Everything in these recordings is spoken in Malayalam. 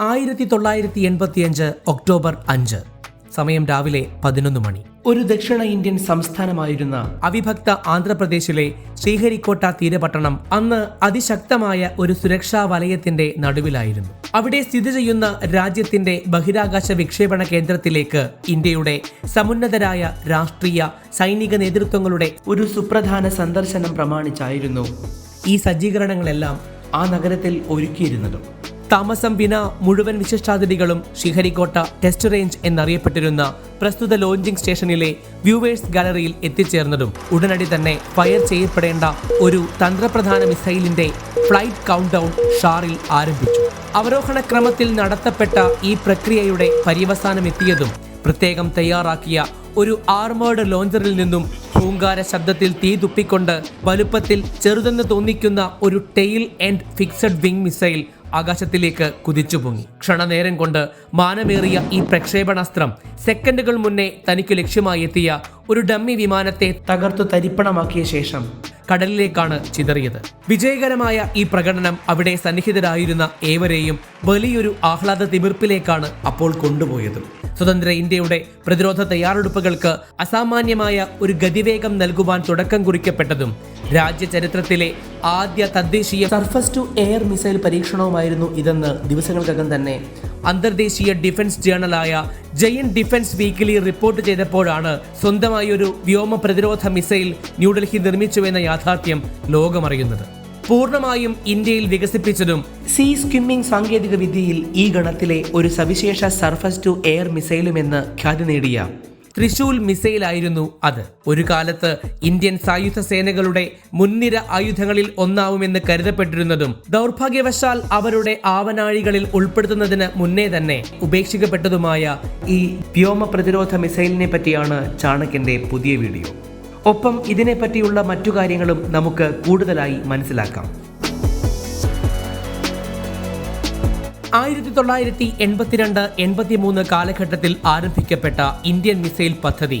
ആയിരത്തി തൊള്ളായിരത്തി എൺപത്തിയഞ്ച് ഒക്ടോബർ അഞ്ച്. സമയം രാവിലെ പതിനൊന്ന് മണി. ഒരു ദക്ഷിണ ഇന്ത്യൻ സംസ്ഥാനമായിരുന്ന അവിഭക്ത ആന്ധ്രാപ്രദേശിലെ ശ്രീഹരിക്കോട്ട തീരപട്ടണം അന്ന് അതിശക്തമായ ഒരു സുരക്ഷാ വലയത്തിന്റെ നടുവിലായിരുന്നു. അവിടെ സ്ഥിതി ചെയ്യുന്ന രാജ്യത്തിന്റെ ബഹിരാകാശ വിക്ഷേപണ കേന്ദ്രത്തിലേക്ക് ഇന്ത്യയുടെ സമുന്നതരായ രാഷ്ട്രീയ സൈനിക നേതൃത്വങ്ങളുടെ ഒരു സുപ്രധാന സന്ദർശനം പ്രമാണിച്ചായിരുന്നു ഈ സജ്ജീകരണങ്ങളെല്ലാം ആ നഗരത്തിൽ ഒരുക്കിയിരുന്നതും. താമസം വിന മുഴുവൻ വിശിഷ്ടാതിഥികളും ശ്രീഹരിക്കോട്ട ടെസ്റ്റ് റേഞ്ച് എന്നറിയപ്പെട്ടിരുന്ന പ്രസ്തുത ലോഞ്ചിംഗ് സ്റ്റേഷനിലെ വ്യൂവേഴ്സ് ഗാലറിയിൽ എത്തിച്ചേർന്നതും ഉടനടി തന്നെ ഫയർ ചെയ്യപ്പെടേണ്ട ഒരു തന്ത്രപ്രധാന മിസൈലിന്റെ ഫ്ലൈറ്റ് കൗണ്ട് ഡൗൺ ഷാറിൽ ആരംഭിച്ചു. അവരോഹണ ക്രമത്തിൽ നടത്തപ്പെട്ട ഈ പ്രക്രിയയുടെ പര്യവസാനം എത്തിയതും പ്രത്യേകം തയ്യാറാക്കിയ ഒരു ആർമേഡ് ലോഞ്ചറിൽ നിന്നും ഹൂങ്കാര ശബ്ദത്തിൽ തീ തുപ്പിക്കൊണ്ട് വലുപ്പത്തിൽ ചെറുതെന്ന് തോന്നിക്കുന്ന ഒരു tail and fixed wing missile ആകാശത്തിലേക്ക് കുതിച്ചു പൊങ്ങി ക്ഷണനേരം കൊണ്ട് മാനമേറിയ ഈ പ്രക്ഷേപണാസ്ത്രം സെക്കൻഡുകൾ മുന്നേ തനിക്ക് ലക്ഷ്യമായി എത്തിയ ഒരു ഡമ്മി വിമാനത്തെ തകർത്തു തരിപ്പണമാക്കിയ ശേഷം കടലിലേക്കാണ് ചിതറിയത്. വിജയകരമായ ഈ പ്രകടനം അവിടെ സന്നിഹിതരായിരുന്ന ഏവരെയും വലിയൊരു ആഹ്ലാദ തിമിർപ്പിലേക്കാണ് അപ്പോൾ കൊണ്ടുപോയത്. സ്വതന്ത്ര ഇന്ത്യയുടെ പ്രതിരോധ തയ്യാറെടുപ്പുകൾക്ക് അസാമാന്യമായ ഒരു ഗതിവേഗം നൽകുവാൻ തുടക്കം കുറിക്കപ്പെട്ടതും രാജ്യ ചരിത്രത്തിലെ ആദ്യ തദ്ദേശീയ സർഫസ് ടു എയർ മിസൈൽ പരീക്ഷണവുമായിരുന്നു ഇതെന്ന് ദിവസങ്ങൾക്കകം തന്നെ അന്തർദേശീയ ഡിഫൻസ് ജേണലായ ജയൻ ഡിഫൻസ് വീക്കിലി റിപ്പോർട്ട് ചെയ്തപ്പോഴാണ് സ്വന്തമായി ഒരു വ്യോമ പ്രതിരോധ മിസൈൽ ന്യൂഡൽഹി നിർമ്മിച്ചുവെന്ന യാഥാർത്ഥ്യം ലോകമറിയുന്നത്. പൂർണമായും ഇന്ത്യയിൽ വികസിപ്പിച്ചതും സീ സ്കിമ്മിംഗ് സാങ്കേതിക വിദ്യയിൽ ഈ ഗണത്തിലെ ഒരു സവിശേഷ സർഫസ് ടു എയർ മിസൈലുമെന്ന് ഖ്യാതി നേടിയ ത്രിശൂൽ മിസൈലായിരുന്നു അത്. ഒരു കാലത്ത് ഇന്ത്യൻ സായുധ സേനകളുടെ മുൻനിര ആയുധങ്ങളിൽ ഒന്നാവുമെന്ന് കരുതപ്പെട്ടിരുന്നതും ദൗർഭാഗ്യവശാൽ അവരുടെ ആവനാഴികളിൽ ഉൾപ്പെടുത്തുന്നതിന് മുന്നേ തന്നെ ഉപേക്ഷിക്കപ്പെട്ടതുമായ ഈ വ്യോമ പ്രതിരോധ മിസൈലിനെ പറ്റിയാണ് ചാണക്യന്റെ പുതിയ വീഡിയോ. ഒപ്പം ഇതിനെപ്പറ്റിയുള്ള മറ്റു കാര്യങ്ങളും നമുക്ക് കൂടുതലായി മനസ്സിലാക്കാം. ആയിരത്തി തൊള്ളായിരത്തി എൺപത്തിരണ്ട് എൺപത്തിമൂന്ന് കാലഘട്ടത്തിൽ ആരംഭിക്കപ്പെട്ട ഇന്ത്യൻ മിസൈൽ പദ്ധതി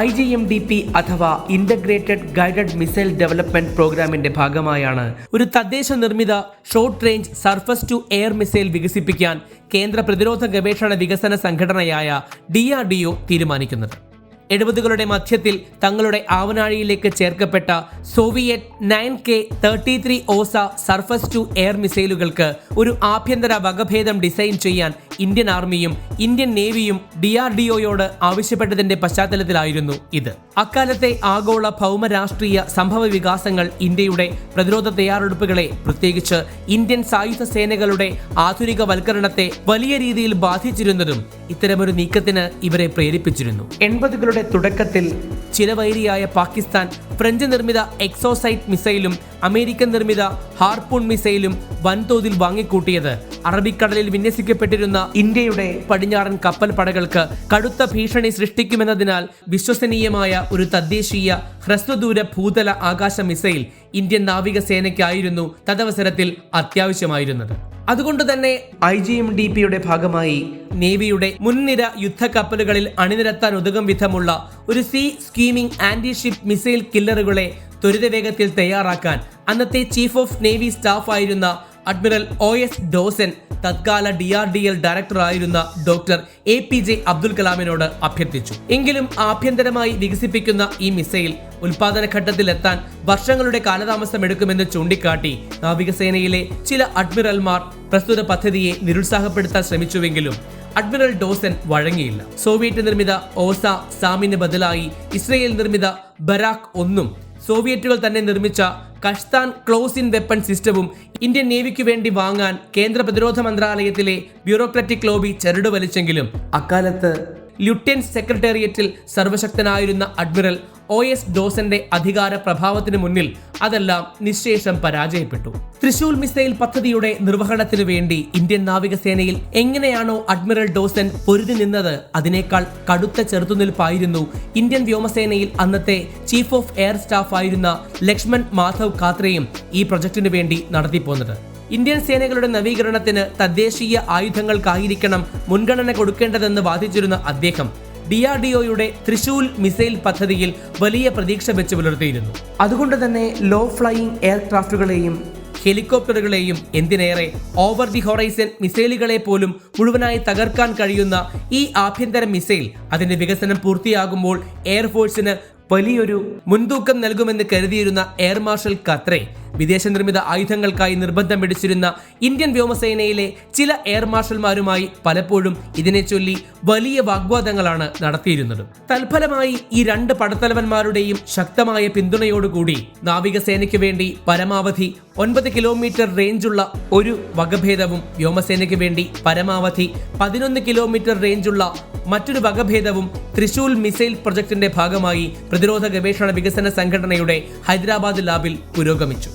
I G M D P അഥവാ ഇന്റഗ്രേറ്റഡ് ഗൈഡഡ് മിസൈൽ ഡെവലപ്മെന്റ് പ്രോഗ്രാമിന്റെ ഭാഗമായാണ് ഒരു തദ്ദേശ നിർമ്മിത short range surface to air missile വികസിപ്പിക്കാൻ കേന്ദ്ര പ്രതിരോധ ഗവേഷണ വികസന സംഘടനയായ ഡി ആർ ഡി ഒ തീരുമാനിക്കുന്നത്. എഴുപതുകളുടെ മധ്യത്തിൽ തങ്ങളുടെ ആവനാഴിയിലേക്ക് ചേർക്കപ്പെട്ട Soviet nine K thirty three Osa surface to air മിസൈലുകൾക്ക് ഒരു ആഭ്യന്തര വകഭേദം ഡിസൈൻ ചെയ്യാൻ ഇന്ത്യൻ ആർമിയും ഇന്ത്യൻ നേവിയും ഡി ആർ ഡി ഒയോട് ആവശ്യപ്പെട്ടതിന്റെ പശ്ചാത്തലത്തിലായിരുന്നു ഇത്. അക്കാലത്തെ ആഗോള ഭൗമരാഷ്ട്രീയ സംഭവ വികാസങ്ങൾ ഇന്ത്യയുടെ പ്രതിരോധ തയ്യാറെടുപ്പുകളെ പ്രത്യേകിച്ച് ഇന്ത്യൻ സായുധ സേനകളുടെ ആധുനികവൽക്കരണത്തെ വലിയ രീതിയിൽ ബാധിച്ചിരുന്നതും ഇത്തരമൊരു നീക്കത്തിന് ഇവരെ പ്രേരിപ്പിച്ചിരുന്നു. എൺപതുകളുടെ തുടക്കത്തിൽ ചിലവൈരിയായ പാകിസ്ഥാൻ ഫ്രഞ്ച് നിർമ്മിത എക്സോസൈറ്റ് മിസൈലും അമേരിക്കൻ നിർമ്മിത ഹാർപൂൺ മിസൈലും വൻതോതിൽ വാങ്ങിക്കൂട്ടിയത്. അറബിക്കടലിൽ വിന്യസിക്കപ്പെട്ടിരുന്ന ഇന്ത്യയുടെ പടിഞ്ഞാറൻ കപ്പൽ പടകൾക്ക് കടുത്ത ഭീഷണി സൃഷ്ടിക്കുമെന്നതിനാൽ വിശ്വസനീയമായ ഒരു തദ്ദേശീയ ഹ്രസ്വദൂര ഭൂതല ആകാശ മിസൈൽ ഇന്ത്യൻ നാവികസേനയ്ക്കായിരുന്നു തദവസരത്തിൽ അത്യാവശ്യമായിരുന്നത്. അതുകൊണ്ട് തന്നെ ഐ ജി എം ഡി പിയുടെ ഭാഗമായി നേവിയുടെ മുൻനിര യുദ്ധ കപ്പലുകളിൽ അണിനിരത്താൻ ഉതകും വിധമുള്ള ഒരു sea skimming anti ship missile കില്ലറുകളെ ത്വരിതവേഗത്തിൽ തയ്യാറാക്കാൻ അന്നത്തെ ചീഫ് ഓഫ് നേവി സ്റ്റാഫ് ആയിരുന്ന അഡ്മിറൽ ഒ എസ് ഡോസൻ തത്കാല D R D L ഡയറക്ടറായിരുന്ന doctor A P J Abdul കലാമിനോട് അഭ്യർത്ഥിച്ചു. എങ്കിലും ആഭ്യന്തരമായി വികസിപ്പിക്കുന്ന ഈ മിസൈൽ ഉൽപാദന ഘട്ടത്തിലെത്താൻ വർഷങ്ങളുടെ കാലതാമസം എടുക്കുമെന്ന് ചൂണ്ടിക്കാട്ടി നാവികസേനയിലെ ചില അഡ്മിറൽമാർ പ്രസ്തുത പദ്ധതിയെ നിരുത്സാഹപ്പെടുത്താൻ ശ്രമിച്ചുവെങ്കിലും അഡ്മിറൽ ഡോസൻ വഴങ്ങിയില്ല. സോവിയറ്റ് നിർമ്മിത ഓസ സാമിന് ബദലായി ഇസ്രയേൽ നിർമ്മിത ബരാക്ക് ഒന്നും സോവിയറ്റുകൾ തന്നെ നിർമ്മിച്ച കഷ്താൻ ക്ലോസ് ഇൻ വെപ്പൺ സിസ്റ്റവും ഇന്ത്യൻ നേവിക്ക് വേണ്ടി വാങ്ങാൻ കേന്ദ്ര പ്രതിരോധ മന്ത്രാലയത്തിലെ ബ്യൂറോക്രാറ്റിക് ലോബി ചരട് വലിച്ചെങ്കിലും അക്കാലത്ത് ല്യൂട്ടൻസ് സെക്രട്ടേറിയറ്റിൽ സർവശക്തനായിരുന്ന അഡ്മിറൽ ഒ എസ് ഡോസന്റെ അധികാര പ്രഭാവത്തിന് മുന്നിൽ അതെല്ലാം നിശേഷം പരാജയപ്പെട്ടു. തൃശൂൽ മിസൈൽ പദ്ധതിയുടെ നിർവഹണത്തിനു വേണ്ടി ഇന്ത്യൻ നാവികസേനയിൽ എങ്ങനെയാണോ അഡ്മിറൽ ഡോസൻ പൊരുതി നിന്നത് അതിനേക്കാൾ കടുത്ത ചെറുത്തുനിൽപ്പായിരുന്നു ഇന്ത്യൻ വ്യോമസേനയിൽ അന്നത്തെ ചീഫ് ഓഫ് എയർ സ്റ്റാഫ് ആയിരുന്ന ലക്ഷ്മൺ മാധവ് കാത്രയും ഈ പ്രൊജക്ടിനു വേണ്ടി നടത്തിപ്പോന്നത്. ഇന്ത്യൻ സേനകളുടെ നവീകരണത്തിന് തദ്ദേശീയ ആയുധങ്ങൾക്കായിരിക്കണം മുൻഗണന കൊടുക്കേണ്ടതെന്ന് വാദിച്ചിരുന്ന അദ്ദേഹം ഡി ആർ ഡി ഒയുടെ തൃശൂൽ മിസൈൽ പദ്ധതിയിൽ വലിയ പ്രതീക്ഷ വെച്ച് പുലർത്തിയിരുന്നു. അതുകൊണ്ട് തന്നെ ലോ ഫ്ലൈയിങ് എയർക്രാഫ്റ്റുകളെയും ഹെലികോപ്റ്ററുകളെയും എന്തിനേറെ ഓവർ ദി ഹൊറൈസൺ മിസൈലുകളെ പോലും മുഴുവനായി തകർക്കാൻ കഴിയുന്ന ഈ ആഭ്യന്തര മിസൈൽ അതിന്റെ വികസനം പൂർത്തിയാകുമ്പോൾ എയർഫോഴ്സിന് വലിയൊരു മുൻതൂക്കം നൽകുമെന്ന് കരുതിയിരുന്ന എയർ മാർഷൽ ഖത്രെ വിദേശ നിർമ്മിത ആയുധങ്ങൾക്കായി നിർബന്ധം പിടിച്ചിരുന്ന ഇന്ത്യൻ വ്യോമസേനയിലെ ചില എയർ മാർഷൽമാരുമായി പലപ്പോഴും ഇതിനെ ചൊല്ലി വലിയ വാഗ്വാദങ്ങളാണ് നടത്തിയിരുന്നത്. തൽഫലമായി ഈ രണ്ട് പടത്തലവന്മാരുടെയും ശക്തമായ പിന്തുണയോടുകൂടി നാവികസേനയ്ക്ക് വേണ്ടി പരമാവധി ഒൻപത് കിലോമീറ്റർ റേഞ്ചുള്ള ഒരു വകഭേദവും വ്യോമസേനയ്ക്ക് വേണ്ടി പരമാവധി പതിനൊന്ന് കിലോമീറ്റർ റേഞ്ചുള്ള മറ്റൊരു വകഭേദവും തൃശൂൽ മിസൈൽ പ്രൊജക്ടിന്റെ ഭാഗമായി പ്രതിരോധ ഗവേഷണ വികസന സംഘടനയുടെ ഹൈദരാബാദ് ലാബിൽ പുരോഗമിച്ചു.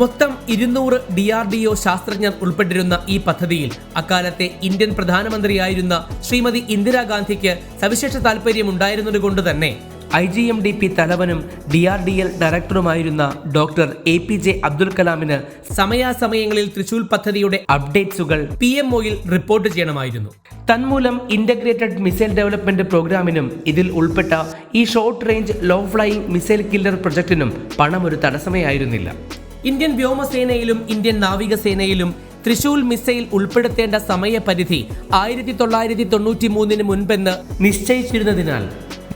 മൊത്തം ഇരുന്നൂറ് ഡി ആർ ഡി ഒ ശാസ്ത്രജ്ഞർ ഉൾപ്പെട്ടിരുന്ന ഈ പദ്ധതിയിൽ അക്കാലത്തെ ഇന്ത്യൻ പ്രധാനമന്ത്രിയായിരുന്ന ശ്രീമതി ഇന്ദിരാഗാന്ധിക്ക് സവിശേഷ താല്പര്യമുണ്ടായിരുന്നതുകൊണ്ട് തന്നെ I G M D P തലവനും D R D L ഡയറക്ടറുമായിരുന്ന doctor A P J Abdul കലാമിന് സമയാസമയങ്ങളിൽ തൃശൂർ പദ്ധതിയുടെ അപ്ഡേറ്റ്സുകൾ പി എം ഒയിൽ റിപ്പോർട്ട് ചെയ്യണമായിരുന്നു. തന്മൂലം ഇന്റഗ്രേറ്റഡ് മിസൈൽ ഡെവലപ്മെന്റ് പ്രോഗ്രാമിനും ഇതിൽ ഉൾപ്പെട്ട ഈ short range low flying missile killer പ്രൊജക്ടിനും പണം ഒരു തടസ്സമേ ആയിരുന്നില്ല ഇന്ത്യൻ വ്യോമസേനയിലും ഇന്ത്യൻ നാവികസേനയിലും തൃശൂൽ മിസൈൽ ഉൾപ്പെടുത്തേണ്ട സമയപരിധി ആയിരത്തി തൊള്ളായിരത്തി തൊണ്ണൂറ്റി മൂന്നിന് മുൻപെന്ന് നിശ്ചയിച്ചിരുന്നതിനാൽ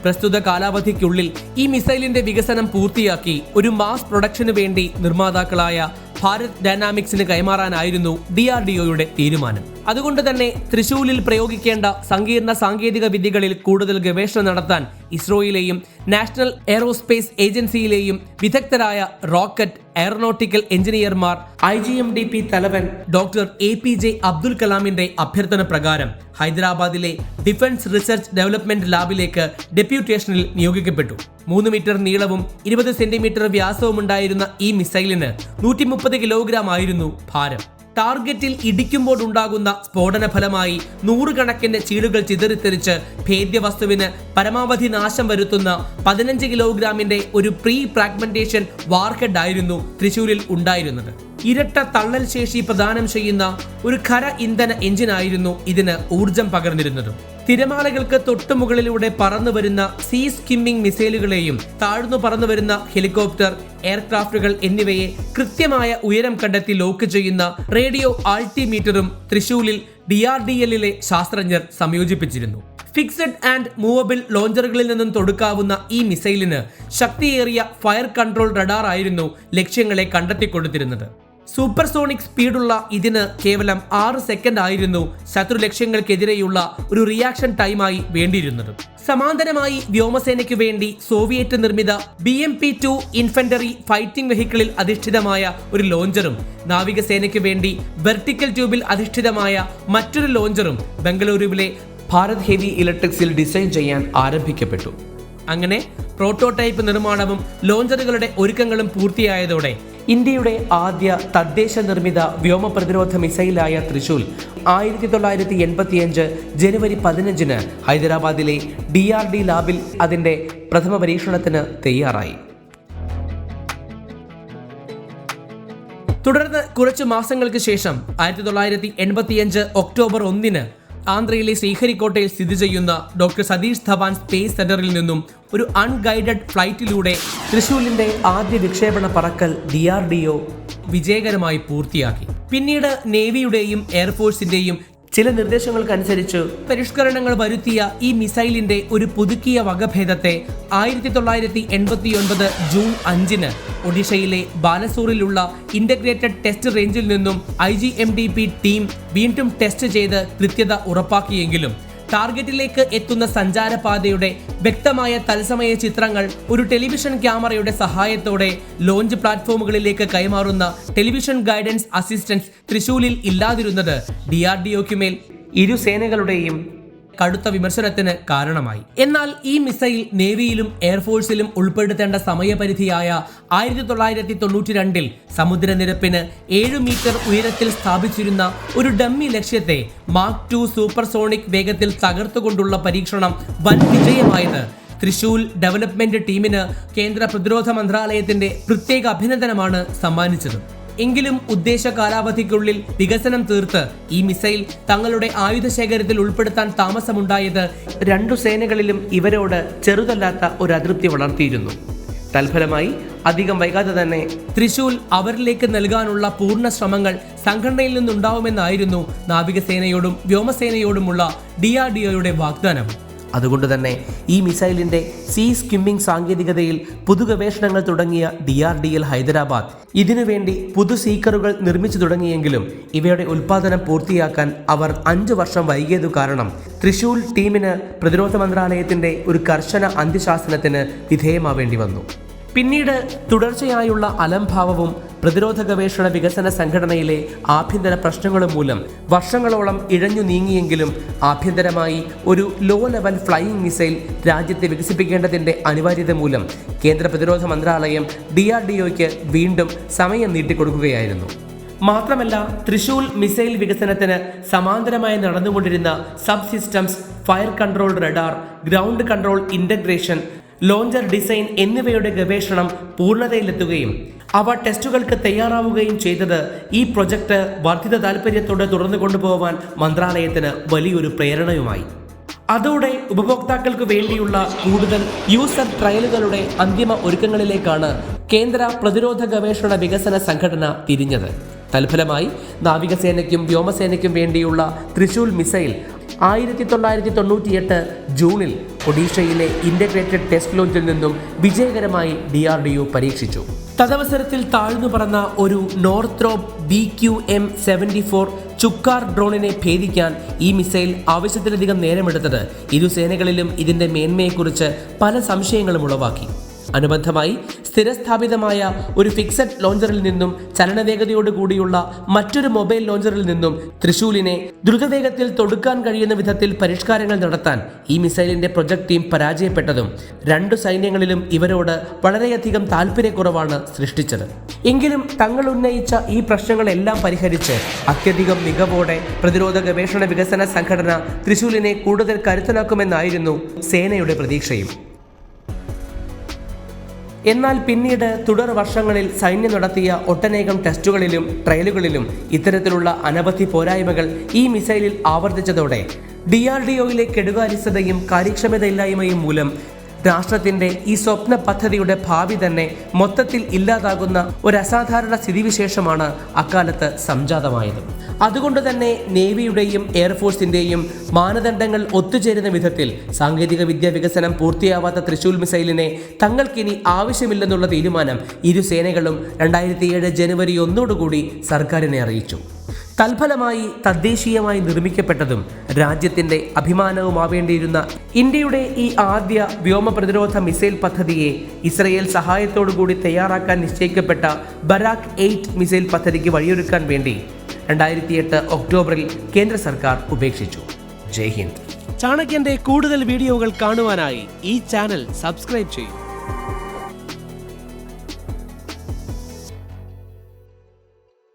പ്രസ്തുത കാലാവധിക്കുള്ളിൽ ഈ മിസൈലിന്റെ വികസനം പൂർത്തിയാക്കി ഒരു മാസ് പ്രൊഡക്ഷനു വേണ്ടി നിർമ്മാതാക്കളായ ഭാരത് ഡൈനാമിക്സിന് കൈമാറാനായിരുന്നു ഡി ആർ ഡി ഒയുടെ തീരുമാനം. അതുകൊണ്ട് തന്നെ തൃശൂലിൽ പ്രയോഗിക്കേണ്ട സങ്കീർണ സാങ്കേതിക വിദ്യകളിൽ കൂടുതൽ ഗവേഷണം നടത്താൻ ഇസ്രോയിലെയും നാഷണൽ എയറോസ്പേസ് ഏജൻസിയിലെയും വിദഗ്ധരായ റോക്കറ്റ് എയറോനോട്ടിക്കൽ എഞ്ചിനീയർമാർ I G M D P തലവൻ doctor A P J Abdul കലാമിന്റെ അഭ്യർത്ഥന പ്രകാരം ഹൈദരാബാദിലെ ഡിഫൻസ് റിസർച്ച് ഡെവലപ്മെന്റ് ലാബിലേക്ക് ഡെപ്യൂട്ടേഷനിൽ നിയോഗിക്കപ്പെട്ടു. മൂന്ന് മീറ്റർ നീളവും ഇരുപത് സെന്റിമീറ്റർ വ്യാസവും ഉണ്ടായിരുന്ന ഈ മിസൈലിന് നൂറ്റി മുപ്പത് കിലോഗ്രാം ആയിരുന്നു ഭാരം. ടാർഗറ്റിൽ ഇടിക്കുമ്പോൾ ഉണ്ടാകുന്ന സ്ഫോടന ഫലമായി നൂറുകണക്കിന് ചീളുകൾ ചിതറിത്തെറിച്ച് ഭേദ്യവസ്തുവിന് പരമാവധി നാശം വരുത്തുന്ന പതിനഞ്ച് കിലോഗ്രാമിന്റെ ഒരു പ്രീ ഫ്രാഗ്മെന്റേഷൻ വാർഹെഡ് ആയിരുന്നു തൃശൂരിൽ ഉണ്ടായിരുന്നത്. ഇരട്ട തള്ളൽ ശേഷി പ്രദാനം ചെയ്യുന്ന ഒരു ഖര ഇന്ധന എഞ്ചിനായിരുന്നു ഇതിന് ഊർജം പകർന്നിരുന്നത്. തിരമാലകൾക്ക് തൊട്ടുമുകളിലൂടെ പറന്നു വരുന്ന സീ സ്കിമ്മിംഗ് മിസൈലുകളെയും താഴ്ന്നു പറന്നു വരുന്ന ഹെലികോപ്റ്റർ എയർക്രാഫ്റ്റുകൾ എന്നിവയെ കൃത്യമായ ഉയരം കണ്ടെത്തി ലോക്ക് ചെയ്യുന്ന റേഡിയോ ആൾട്ടിമീറ്ററും തൃശൂലിൽ ഡി ആർ ഡി എല്ലിലെ ശാസ്ത്രജ്ഞർ സംയോജിപ്പിച്ചിരുന്നു. ഫിക്സഡ് ആൻഡ് മൂവബിൾ ലോഞ്ചറുകളിൽ നിന്നും തൊടുക്കാവുന്ന ഈ മിസൈലിന് ശക്തിയേറിയ ഫയർ കൺട്രോൾ റഡാർ ആയിരുന്നു ലക്ഷ്യങ്ങളെ കണ്ടെത്തിക്കൊടുത്തിരുന്നത്. സൂപ്പർസോണിക് സ്പീഡുള്ള ഇതിന് കേവലം ആറ് സെക്കൻഡ് ആയിരുന്നു ശത്രു ലക്ഷ്യങ്ങൾക്കെതിരെയുള്ള ഒരു റിയാക്ഷൻ ടൈമായി വേണ്ടിയിരുന്നത്. സമാന്തരമായി വ്യോമസേനയ്ക്കു വേണ്ടി സോവിയറ്റ് നിർമ്മിത B M P two infantry fighting വെഹിക്കിളിൽ അധിഷ്ഠിതമായ ഒരു ലോഞ്ചറും നാവികസേനയ്ക്ക് വേണ്ടി വെർട്ടിക്കൽ ട്യൂബിൽ അധിഷ്ഠിതമായ മറ്റൊരു ലോഞ്ചറും ബംഗളൂരുവിലെ ഭാരത് ഹെവി ഇലക്ട്രിക്സിൽ ഡിസൈൻ ചെയ്യാൻ ആരംഭിക്കപ്പെട്ടു. അങ്ങനെ പ്രോട്ടോടൈപ്പ് നിർമ്മാണവും ലോഞ്ചറുകളുടെ ഒരുക്കങ്ങളും പൂർത്തിയായതോടെ ഇന്ത്യയുടെ ആദ്യ തദ്ദേശ നിർമ്മിത വ്യോമ പ്രതിരോധ മിസൈലായ തൃശൂൽ ആയിരത്തി തൊള്ളായിരത്തി എൺപത്തിയഞ്ച് ജനുവരി പതിനഞ്ചിന് ഹൈദരാബാദിലെ ഡി ആർ ഡി ലാബിൽ അതിന്റെ പ്രഥമ പരീക്ഷണത്തിന് തയ്യാറായി. തുടർന്ന് കുറച്ച് മാസങ്ങൾക്ക് ശേഷം ആയിരത്തി തൊള്ളായിരത്തി എൺപത്തിയഞ്ച് ഒക്ടോബർ ഒന്നിന് ആന്ധ്രയിലെ ശ്രീഹരിക്കോട്ടയിൽ സ്ഥിതി ചെയ്യുന്ന ഡോക്ടർ സതീഷ് ധവാൻ സ്പേസ് സെന്ററിൽ നിന്നും ഒരു അൺഗൈഡഡ് ഫ്ലൈറ്റിലൂടെ തൃശൂലിന്റെ ആദ്യ വിക്ഷേപണ പറക്കൽ ഡി ആർ ഡി ഒ വിജയകരമായി പൂർത്തിയാക്കി. പിന്നീട് നേവിയുടെയും എയർഫോഴ്സിന്റെയും ചില നിർദ്ദേശങ്ങൾക്കനുസരിച്ച് പരിഷ്കരണങ്ങൾ വരുത്തിയ ഈ മിസൈലിന്റെ ഒരു പുതുക്കിയ വകഭേദത്തെ ആയിരത്തി തൊള്ളായിരത്തി എൺപത്തി ഒൻപത് ജൂൺ അഞ്ചിന് ഒഡീഷയിലെ ബാലസൂറിലുള്ള ഇന്റഗ്രേറ്റഡ് ടെസ്റ്റ് റേഞ്ചിൽ നിന്നും ഐ ടീം വീണ്ടും ടെസ്റ്റ് ചെയ്ത് കൃത്യത ഉറപ്പാക്കിയെങ്കിലും ടാർഗറ്റിലേക്ക് എത്തുന്ന സഞ്ചാരപാതയുടെ വ്യക്തമായ തത്സമയ ചിത്രങ്ങൾ ഒരു ടെലിവിഷൻ ക്യാമറയുടെ സഹായത്തോടെ ലോഞ്ച് പ്ലാറ്റ്ഫോമുകളിലേക്ക് കൈമാറുന്ന ടെലിവിഷൻ ഗൈഡൻസ് അസിസ്റ്റൻസ് തൃശൂലിൽ ഇല്ലാതിരുന്നത് ഡി ആർ ഡി ഒക്കുമേൽ ഇരു സേനകളുടെയും കടുത്ത വിമർശനത്തിന് കാരണമായി. എന്നാൽ ഈ മിസൈൽ നേവിയിലും എയർഫോഴ്സിലും ഉൾപ്പെടുത്തേണ്ട സമയപരിധിയായ ആയിരത്തി തൊള്ളായിരത്തി തൊണ്ണൂറ്റി രണ്ടിൽ സമുദ്രനിരപ്പിന് ഏഴ് മീറ്റർ ഉയരത്തിൽ സ്ഥാപിച്ചിരുന്ന ഒരു ഡമ്മി ലക്ഷ്യത്തെ മാർക്ക് ടു സൂപ്പർസോണിക് വേഗത്തിൽ തകർത്തുകൊണ്ടുള്ള പരീക്ഷണം വൻ വിജയമായത് തൃശൂൽ ഡെവലപ്മെന്റ് ടീമിന് കേന്ദ്ര പ്രതിരോധ മന്ത്രാലയത്തിന്റെ പ്രത്യേക അഭിനന്ദനമാണ് സമ്മാനിച്ചത്. എങ്കിലും ഉദ്ദേശ കാലാവധിക്കുള്ളിൽ വികസനം തീർത്ത് ഈ മിസൈൽ തങ്ങളുടെ ആയുധ ശേഖരത്തിൽ ഉൾപ്പെടുത്താൻ താമസമുണ്ടായത് രണ്ടു സേനകളിലും ഇവരോട് ചെറുതല്ലാത്ത ഒരു അതൃപ്തി വളർത്തിയിരുന്നു. തൽഫലമായി അധികം വൈകാതെ തന്നെ തൃശൂൽ അവരിലേക്ക് നൽകാനുള്ള പൂർണ ശ്രമങ്ങൾ സംഘടനയിൽ നിന്നുണ്ടാവുമെന്നായിരുന്നു നാവികസേനയോടും വ്യോമസേനയോടുമുള്ള ഡി ആർ ഡി ഒയുടെ വാഗ്ദാനം. അതുകൊണ്ട് തന്നെ ഈ മിസൈലിന്റെ സീ സ്കിമ്മിംഗ് സാങ്കേതികതയിൽ പുതുഗവേഷണങ്ങൾ തുടങ്ങിയ D R D L Hyderabad. ഇതിനുവേണ്ടി പുതു സീക്കറുകൾ നിർമ്മിച്ചു തുടങ്ങിയെങ്കിലും ഇവയുടെ ഉൽപാദനം പൂർത്തിയാക്കാൻ അവർ അഞ്ചു വർഷം വൈകിയതു കാരണം തൃശൂർ ടീമിന് പ്രതിരോധ മന്ത്രാലയത്തിന്റെ ഒരു കർശന അന്ത്യശാസനത്തിന് വിധേയമാവേണ്ടി വന്നു. പിന്നീട് തുടർച്ചയായുള്ള അലംഭാവവും പ്രതിരോധ ഗവേഷണ വികസന സംഘടനയിലെ ആഭ്യന്തര പ്രശ്നങ്ങളും മൂലം വർഷങ്ങളോളം ഇഴഞ്ഞു നീങ്ങിയെങ്കിലും ആഭ്യന്തരമായി ഒരു ലോ ലെവൽ ഫ്ലൈയിങ് മിസൈൽ രാജ്യത്തെ വികസിപ്പിക്കേണ്ടതിന്റെ അനിവാര്യത മൂലം കേന്ദ്ര പ്രതിരോധ മന്ത്രാലയം ഡി ആർ ഡി വീണ്ടും സമയം നീട്ടിക്കൊടുക്കുകയായിരുന്നു. മാത്രമല്ല തൃശൂൽ മിസൈൽ വികസനത്തിന് സമാന്തരമായി നടന്നുകൊണ്ടിരുന്ന sub systems fire control radar ground control integration launcher design എന്നിവയുടെ ഗവേഷണം പൂർണതയിലെത്തുകയും അവ ടെസ്റ്റുകൾക്ക് തയ്യാറാവുകയും ചെയ്തത് ഈ പ്രൊജക്ട് വർദ്ധിത താൽപ്പര്യത്തോടെ തുടർന്നു കൊണ്ടുപോകാൻ മന്ത്രാലയത്തിന് വലിയൊരു പ്രേരണയുമായി. അതോടെ ഉപഭോക്താക്കൾക്ക് വേണ്ടിയുള്ള കൂടുതൽ യൂസർ ട്രയലുകളുടെ അന്തിമ ഒരുക്കങ്ങളിലേക്കാണ് കേന്ദ്ര പ്രതിരോധ ഗവേഷണ വികസന സംഘടന തിരിഞ്ഞത്. തൽഫലമായി നാവികസേനയ്ക്കും വ്യോമസേനയ്ക്കും വേണ്ടിയുള്ള തൃശൂൽ മിസൈൽ ആയിരത്തി തൊള്ളായിരത്തി തൊണ്ണൂറ്റിയെട്ട് ജൂണിൽ ഒഡീഷയിലെ ഇന്റഗ്രേറ്റഡ് ടെസ്റ്റ് ലോഞ്ചിൽ നിന്നും വിജയകരമായി ഡി ആർ ഡി ഒ പരീക്ഷിച്ചു. തദവസരത്തിൽ താഴ്ന്നു പറന്ന ഒരു Northrop B Q M seventy four Chukar ഡ്രോണിനെ ഭേദിക്കാൻ ഈ മിസൈൽ ആവശ്യത്തിലധികം നേരമെടുത്തത് ഇരു സേനകളിലും ഇതിന്റെ മേന്മയെക്കുറിച്ച് പല സംശയങ്ങളും ഉളവാക്കി. അനുബന്ധമായി സ്ഥിരസ്ഥാപിതമായ ഒരു ഫിക്സഡ് ലോഞ്ചറിൽ നിന്നും ചലനവേഗതയോട് കൂടിയുള്ള മറ്റൊരു മൊബൈൽ ലോഞ്ചറിൽ നിന്നും തൃശൂലിനെ ദ്രുതവേഗത്തിൽ തൊടുക്കാൻ കഴിയുന്ന വിധത്തിൽ പരിഷ്കാരങ്ങൾ നടത്താൻ ഈ മിസൈലിന്റെ പ്രൊജക്ട് ടീം പരാജയപ്പെട്ടതും രണ്ടു സൈന്യങ്ങളിലും ഇവരോട് വളരെയധികം താല്പര്യക്കുറവാണ് സൃഷ്ടിച്ചത്. എങ്കിലും തങ്ങൾ ഉന്നയിച്ച ഈ പ്രശ്നങ്ങളെല്ലാം പരിഹരിച്ച് അത്യധികം മികവോടെ പ്രതിരോധ ഗവേഷണ വികസന സംഘടന തൃശൂലിനെ കൂടുതൽ കരുത്തനാക്കുമെന്നായിരുന്നു സേനയുടെ പ്രതീക്ഷയും. എന്നാൽ പിന്നീട് തുടർ വർഷങ്ങളിൽ സൈന്യം നടത്തിയ ഒട്ടനേകം ടെസ്റ്റുകളിലും ട്രയലുകളിലും ഇത്തരത്തിലുള്ള അനവധി പോരായ്മകൾ ഈ മിസൈലിൽ ആവർത്തിച്ചതോടെ ഡി ആർ ഡി ഒയിലെ കെടുകാര്യസ്ഥതയും കാര്യക്ഷമതയില്ലായ്മയും മൂലം രാഷ്ട്രത്തിന്റെ ഈ സ്വപ്ന പദ്ധതിയുടെ ഭാവി തന്നെ മൊത്തത്തിൽ ഇല്ലാതാകുന്ന ഒരു അസാധാരണ സ്ഥിതിവിശേഷമാണ് അക്കാലത്ത് സംജാതമായത്. അതുകൊണ്ട് തന്നെ നേവിയുടെയും എയർഫോഴ്സിന്റെയും മാനദണ്ഡങ്ങൾ ഒത്തുചേരുന്ന വിധത്തിൽ സാങ്കേതിക വിദ്യ വികസനം പൂർത്തിയാവാത്ത തൃശൂൽ മിസൈലിനെ തങ്ങൾക്കിനി ആവശ്യമില്ലെന്നുള്ള തീരുമാനം ഇരു സേനകളും രണ്ടായിരത്തി ഏഴ് ജനുവരി ഒന്നോടുകൂടി സർക്കാരിനെ അറിയിച്ചു. തൽഫലമായി തദ്ദേശീയമായി നിർമ്മിക്കപ്പെട്ടതും രാജ്യത്തിന്റെ അഭിമാനവുമാവേണ്ടിയിരുന്ന ഇന്ത്യയുടെ ഈ ആദ്യ വ്യോമ പ്രതിരോധ മിസൈൽ പദ്ധതിയെ ഇസ്രയേൽ സഹായത്തോടുകൂടി തയ്യാറാക്കാൻ നിശ്ചയിക്കപ്പെട്ട ബരാക് എയ്റ്റ് മിസൈൽ പദ്ധതിക്ക് വഴിയൊരുക്കാൻ വേണ്ടി രണ്ടായിരത്തി എട്ട് ഒക്ടോബറിൽ കേന്ദ്ര സർക്കാർ ഉപേക്ഷിച്ചു. ജയ് ഹിന്ദ്. ചാണക്യന്റെ കൂടുതൽ വീഡിയോകൾ കാണുവാനായി ഈ ചാനൽ സബ്സ്ക്രൈബ് ചെയ്യൂ.